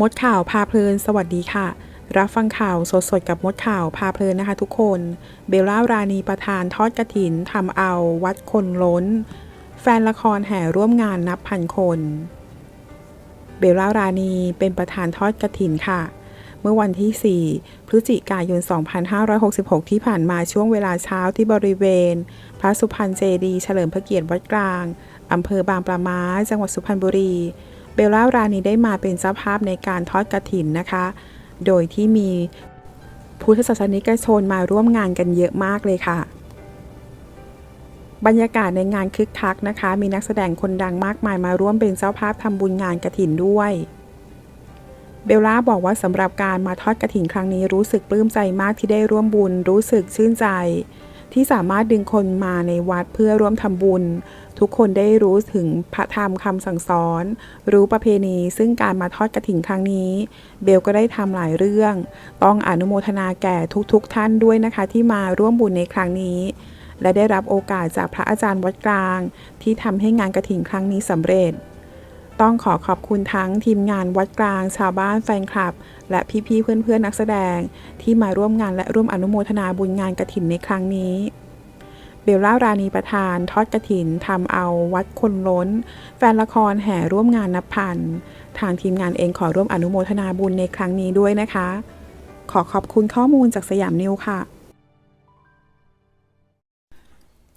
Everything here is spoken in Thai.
มดข่าวพาเพลิน สวัสดีค่ะ รับฟังข่าวสดๆ กับมดข่าวพาเพลินนะคะทุกคน เบลล่ารานีประธานทอดกระถินทำเอาวัดคนล้น แฟนละครแห่ร่วมงานนับพันคน เบลล่ารานีเป็นประธานทอดกระถินค่ะ เมื่อวันที่ 4 พฤศจิกายน 2566 ที่ผ่านมาช่วงเวลาเช้าที่บริเวณ พระสุพรรณเจดี เฉลิมพระเกียรติวัดกลางอำเภอบางปะมาจังหวัดสุพรรณบุรี เบลล่ารานีได้มาเป็นเจ้าภาพในการทอดกระถินนะคะ โดยที่มีพุทธศาสนิกชนมาร่วมงานกันเยอะมากเลยค่ะ บรรยากาศในงานคึกคักนะคะ มีนักแสดงคนดังมากมายมาร่วมเป็นเจ้าภาพทำบุญงานกระถินด้วยเบลล่าบอกว่าสำหรับการมาทอดกระถินครั้งนี้รู้สึกปลื้มใจมากที่ได้ร่วมบุญรู้สึกชื่นใจ ที่สามารถดึงคนมาในวัดเพื่อร่วมทำบุญ ทุกคนได้รู้ถึงพระธรรมคำสั่งสอน รู้ประเพณีซึ่งการมาทอดกระถิ่นครั้งนี้ เบลก็ได้ทำหลายเรื่อง ต้องอนุโมทนาแก่ทุกๆทท่านด้วยนะคะ ที่มาร่วมบุญในครั้งนี้ และได้รับโอกาสจากพระอาจารย์วัดกลาง ที่ทำให้งานกระถิ่นครั้งนี้สำเร็จ ต้องขอขอบคุณทั้งทีมงานวัดกลาง ชาวบ้านแฟนคลับ และพี่ๆเพื่อนๆนักแสดง ที่มาร่วมงานและร่วมอนุโมทนาบุญงานกระถินในครั้งนี้เบลล่ารานีประธานทอดกระถินทำเอาวัดคนล้น แฟนละครแห่ร่วมงานนับพัน ทางทีมงานเองขอร่วมอนุโมทนาบุญในครั้งนี้ด้วยนะคะ ขอขอบคุณข้อมูลจากสยามนิวค่ะ